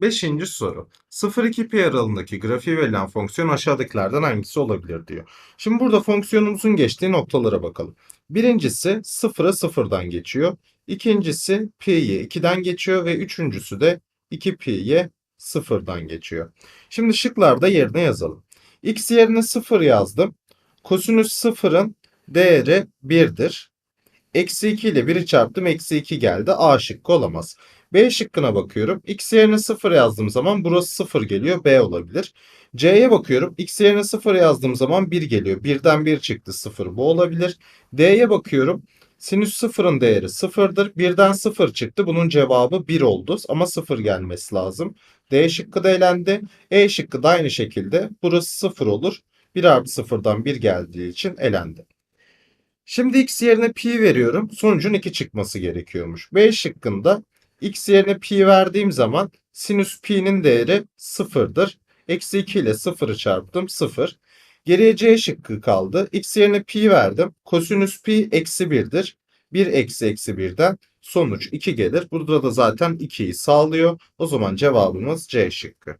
Beşinci soru. 0-2 pi aralığındaki grafiği verilen fonksiyon aşağıdakilerden hangisi olabilir diyor. Şimdi burada fonksiyonumuzun geçtiği noktalara bakalım. Birincisi 0'a 0'dan geçiyor. İkincisi pi'ye 2'den geçiyor ve üçüncüsü de 2 pi'ye 0'dan geçiyor. Şimdi şıklarda yerine yazalım. X yerine 0 yazdım. Kosinüs 0'ın değeri 1'dir. Eksi 2 ile 1'i çarptım. Eksi 2 geldi. A şıkkı olamaz. B şıkkına bakıyorum. X yerine 0 yazdığım zaman burası 0 geliyor. B olabilir. C'ye bakıyorum. X yerine 0 yazdığım zaman 1 geliyor. 1'den 1 çıktı 0. Bu olabilir. D'ye bakıyorum. Sinüs 0'ın değeri 0'dır. 1'den 0 çıktı. Bunun cevabı 1 oldu. Ama 0 gelmesi lazım. D şıkkı da elendi. E şıkkı da aynı şekilde. Burası 0 olur. 1 artı 0'dan 1 geldiği için elendi. Şimdi x yerine pi veriyorum. Sonucun 2 çıkması gerekiyormuş. B şıkkında x yerine pi verdiğim zaman sinüs pi'nin değeri 0'dır. Eksi 2 ile 0'ı çarptım 0. Geriye C şıkkı kaldı. X yerine pi verdim. Kosinüs pi eksi 1'dir. 1 eksi eksi 1'den sonuç 2 gelir. Burada da zaten 2'yi sağlıyor. O zaman cevabımız C şıkkı.